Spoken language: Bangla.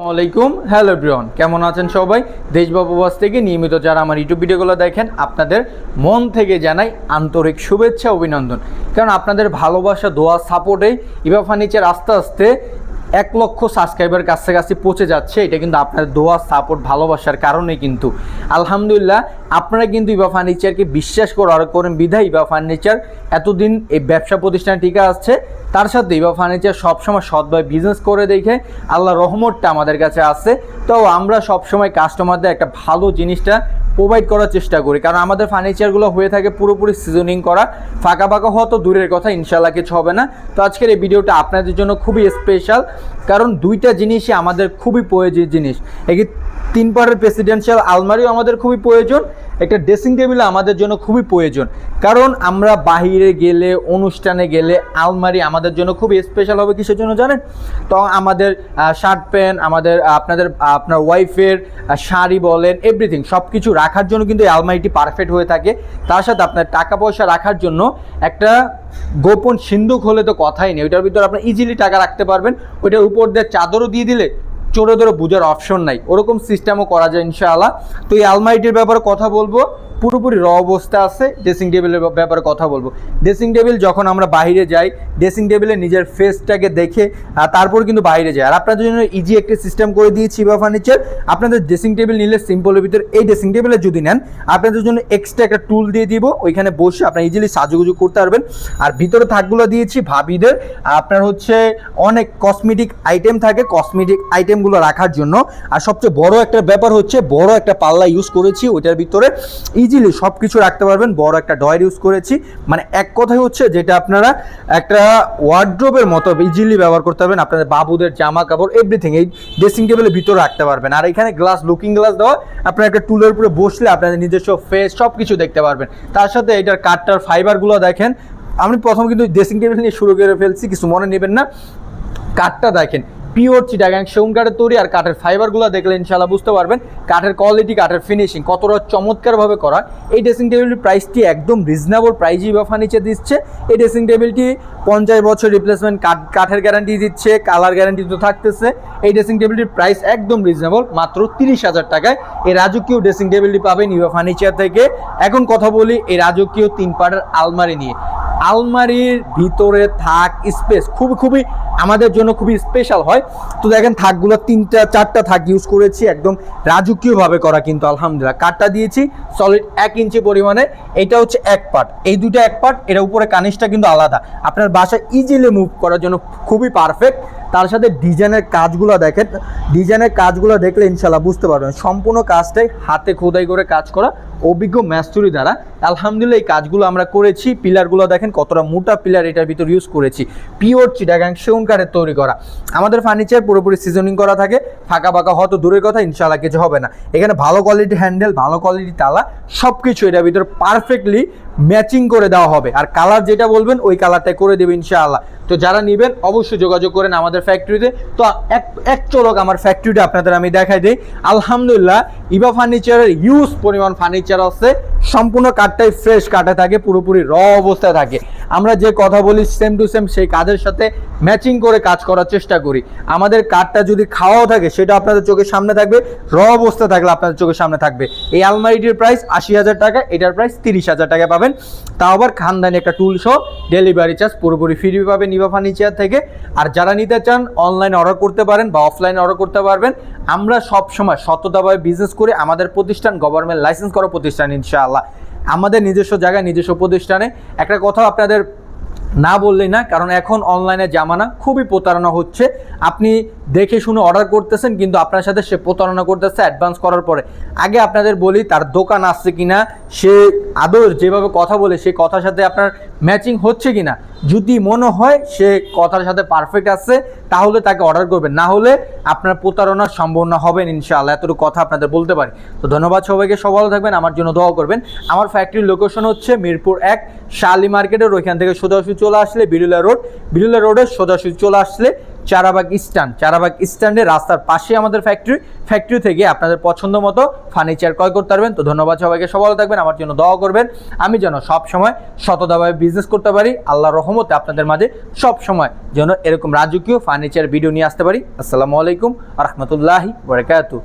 আসসালামাইকুম হ্যালো ব্রিয়ন কেমন আছেন সবাই? দেশবাবুবাস থেকে নিয়মিত যারা আমার ইউটিউব ভিডিওগুলো দেখেন, আপনাদের মন থেকে জানাই আন্তরিক শুভেচ্ছা, অভিনন্দন। কারণ আপনাদের ভালোবাসা, দোয়া, সাপোর্টে ইভা ফার্নিচার আস্তে আস্তে এক লক্ষ সাবস্ক্রাইবার কাছাকাছি পৌঁছে যাচ্ছে। এটা কিন্তু আপনাদের দোয়া সাপোর্ট ভালোবাসার কারণে কিন্তু। আলহামদুলিল্লাহ, আপনারা কিন্তু ইভা ফার্নিচারকে বিশ্বাস করে আর করেন। বিধায় ইভা ফার্নিচার এতদিন এই ব্যবসা প্রতিষ্ঠানে টিকা আসছে তার সাথে ইভা ফার্নিচার সবসময় সৎভাবে বিজনেস করে দেখে আল্লাহ রহমতটা আমাদের কাছে আসছে তো আমরা সবসময় কাস্টমারদের একটা ভালো জিনিসটা প্রোভাইড করার চেষ্টা করি। কারণ আমাদের ফার্নিচারগুলো হয়ে থাকে পুরোপুরি সিজনিং করা। ফাঁকা ফাঁকা হওয়া তো দূরের কথা ইনশাল্লাহ কিছু হবে না। তো আজকের এই ভিডিওটা আপনাদের জন্য খুবই স্পেশাল কারণ দুইটা জিনিসই আমাদের খুবই প্রয়োজনীয় জিনিস। একে তিন পারের প্রেসিডেন্সিয়াল আলমারিও আমাদের খুবই প্রয়োজন। একটা ড্রেসিং টেবিল আমাদের জন্য খুবই প্রয়োজন। কারণ আমরা বাহিরে গেলে, অনুষ্ঠানে গেলে আলমারি আমাদের জন্য খুবই স্পেশাল হবে কিসের জন্য জানেন? তো আমাদের শার্ট প্যান্ট আমাদের আপনাদের আপনার ওয়াইফের শাড়ি বলেন এভরিথিং সব কিছু রাখার জন্য কিন্তু এই আলমারিটি পারফেক্ট হয়ে থাকে। তার সাথে আপনার টাকা পয়সা রাখার জন্য একটা গোপন সিন্ধুক হলে তো কথাই নেই। ওইটার ভিতরে আপনি ইজিলি টাকা রাখতে পারবেন। ওইটার উপর দিয়ে চাদরও দিয়ে দিলে ধরে বোঝার অপশন নাই। ওরকম সিস্টেমও করা যায় ইনশাআল্লাহ। তো এই আলমারিটির ব্যাপারে কথা বলব। পুরোপুরি র অবস্থা আছে ড্রেসিং টেবিলের ব্যাপারে কথা বলব। ড্রেসিং টেবিল যখন আমরা বাইরে যাই ড্রেসিং টেবিলে নিজের ফেসটাকে দেখে তারপর কিন্তু বাইরে যায় আর আপনাদের জন্য ইজি একটা সিস্টেম করে দিয়েছি বা ফার্নিচার আপনাদের ড্রেসিং টেবিল নিলে সিম্পলের ভিতরে এই ড্রেসিং টেবিলে যদি নেন, আপনাদের জন্য এক্সট্রা একটা টুল দিয়ে দিব। ওইখানে বসে আপনার ইজিলি সাজুগুজু করতে পারবেন। আর ভিতরে থাকগুলো দিয়েছি ভাবিদের। আপনার হচ্ছে অনেক কসমেটিক আইটেম থাকে। কসমেটিক আইটেমগুলো রাখার জন্য। আর সবচেয়ে বড় একটা ব্যাপার হচ্ছে, বড় একটা পাল্লা ইউজ করেছি ওইটার ভিতরে। ইজিলি সব কিছু রাখতে পারবেন। বড় একটা ডয়ার ইউজ করেছি। মানে এক কথাই হচ্ছে যেটা আপনারা একটা ওয়ার্ড্রোবের মতো ইজিলি ব্যবহার করতে পারবেন। আপনাদের বাবুদের জামা কাপড় এভরিথিং এই ড্রেসিং টেবিলের ভিতরে রাখতে পারবেন। আর এখানে গ্লাস লুকিং গ্লাস দেওয়া, আপনার একটা টুলের উপরে বসলে আপনাদের নিজস্ব ফেস সব কিছু দেখতে পারবেন। তার সাথে এটার কাঠটার ফাইবারগুলো দেখেন। আমি প্রথম কিন্তু ড্রেসিং টেবিল নিয়ে শুরু করে ফেলছি, কিছু মনে নেবেন না। কাঠটা দেখেন পিওর চিটাগাং সেগুন কাঠের তৈরি আর কাঠের ফাইবারগুলো দেখলে ইনশাল্লাহ বুঝতে পারবেন। কাঠের কোয়ালিটি কাঠের ফিনিশিং কতটা চমৎকারভাবে করা। এই ড্রেসিং টেবিলটির প্রাইসটি একদম রিজনেবল প্রাইজই বা ফার্নিচার দিচ্ছে। এই ড্রেসিং টেবিলটি পঞ্চাশ বছর রিপ্লেসমেন্ট কাঠ কাঠের গ্যারান্টি দিচ্ছে কালার গ্যারান্টি তো থাকতেছে। এই ড্রেসিং টেবিলটির প্রাইস একদম রিজনেবল মাত্র তিরিশ হাজার টাকায়। এই রাজকীয় ড্রেসিং টেবিলটি পাবেন ইভা ফার্নিচার থেকে। এখন কথা বলি এই রাজকীয় তিন পাটের আলমারি নিয়ে। আলমারির ভিতরে থাক স্পেস খুবই খুবই আমাদের জন্য খুবই স্পেশাল হয়। তো দেখেন থাকগুলো তিনটা, চারটা থাক ইউজ করেছি, একদম রাজকীয়ভাবে করা কিন্তু আলহামদুলিল্লাহ। কাটটা দিয়েছি সলিড এক ইঞ্চি পরিমাণে। এটা হচ্ছে এক পার্ট এই দুটো এক পার্ট এটা উপরে কানিসটা কিন্তু আলাদা। আপনার বাসা ইজিলি মুভ করার জন্য খুবই পারফেক্ট তার সাথে ডিজাইনের কাজগুলো দেখেন। ডিজাইনের কাজগুলো দেখলে ইনশাল্লাহ বুঝতে পারবেন। সম্পূর্ণ কাজটাই হাতে খোদাই করে কাজ করা। অভিজ্ঞ ম্যাস্তুরি দ্বারা আলহামদুলিল্লাহ এই কাজগুলো আমরা করেছি। পিলারগুলো দেখেন কতটা মোটা পিলার এটার ভিতর ইউজ করেছি। পিওর চিটাগাং সেগুন কাঠের তৈরি করা। আমাদের ফার্নিচার পুরোপুরি সিজনিং করা থাকে। ফাঁকা ফাঁকা হয়তো দূরের কথা ইনশাল্লাহ কিছু হবে না। এখানে ভালো কোয়ালিটি হ্যান্ডেল ভালো কোয়ালিটি তালা সব কিছু এটার ভিতর পারফেক্টলি ম্যাচিং করে দেওয়া হবে। আর কালার যেটা বলবেন, ওই কালারটাই করে দেবে ইনশাআল্লাহ। তো যারা নেবেন, অবশ্যই যোগাযোগ করেন আমাদের ফ্যাক্টরিতে তো। এক এক চলক আমার ফ্যাক্টরিটা আপনাদের আমি দেখাই দিই। আলহামদুলিল্লাহ, ইভা ফার্নিচারের ইউজ পরিমাণ ফার্নিচার আছে। সম্পূর্ণ কাঠটাই ফ্রেশ কাঠে থাকে পুরোপুরি র অবস্থায় থাকে। আমরা যে কথা বলি সেম টু সেম সেই কাজের সাথে ম্যাচিং করে কাজ করার চেষ্টা করি। আমাদের কাঠটা যদি খাওয়াও থাকে, সেটা আপনাদের চোখের সামনে থাকবে র অবস্থা থাকলে আপনাদের চোখের সামনে থাকবে। এই আলমারিটির প্রাইস আশি হাজার টাকা, এটার প্রাইস তিরিশ হাজার টাকা পাবেন। তাও আবার খানদানি একটা টুল সহ ডেলিভারি চার্জ পুরোপুরি ফ্রি পাবেন নিবা ফার্নিচার থেকে। আর যারা নিতে চান অনলাইন অর্ডার করতে পারেন বা অফলাইনে অর্ডার করতে পারবেন। আমরা সব সময় সততাভাবে বিজনেস করে আমাদের প্রতিষ্ঠান গভর্নমেন্ট লাইসেন্স করা প্রতিষ্ঠান, ইনশাআল্লাহ। আমাদের নিজস্ব জায়গায়, নিজস্ব প্রতিষ্ঠানে। একটা কথা আপনাদের না বললেই না, কারণ এখন অনলাইনে জামানা খুবই প্রতারণা হচ্ছে। আপনি দেখে শুনে অর্ডার করতেছেন, কিন্তু আপনার সাথে সে প্রতারণা করতেছে অ্যাডভান্স করার পরে। আগে আপনাদের বলি, তার দোকান আসছে কিনা, সে আদৌ যেভাবে কথা বলে, সে কথার সাথে আপনার ম্যাচিং হচ্ছে কি না যদি মনে হয় সে কথার সাথে পারফেক্ট আছে, তাহলে তাকে অর্ডার করবেন। না হলে আপনার প্রতারণার সম্ভাবনা হবেন ইনশাআল্লাহ। এতটুকু কথা আপনাদের বলতে পারি। তো ধন্যবাদ সবাইকে। সব ভালো থাকবেন। আমার জন্য দোয়া করবেন। আমার ফ্যাক্টরির লোকেশন হচ্ছে মিরপুর এক, শালি মার্কেটের ওইখান থেকে সোজাসুজি চলে আসলে বিরুলা রোড। বিরুলা রোডের সোজাসুজি চলে আসলে চারাবাগ স্ট্যান্ড চারাবাগ স্ট্যান্ডে রাস্তার পাশে আমাদের ফ্যাক্টরি ফ্যাক্টরি থেকে আপনাদের পছন্দ মতো ফার্নিচার ক্রয় করতে পারবেন। তো ধন্যবাদ সবাইকে। সবাই থাকবেন। আমার জন্য দোয়া করবেন। আমি যেন সব সময় শতদাভাবে বিজনেস করতে পারি। আল্লাহ রহমতে আপনাদের মাঝে সব সময় যেন এরকম রাজকীয় ফার্নিচার ভিডিও নিয়ে আসতে পারি। আসসালামু আলাইকুম রহমতুল্লাহি বরকাতু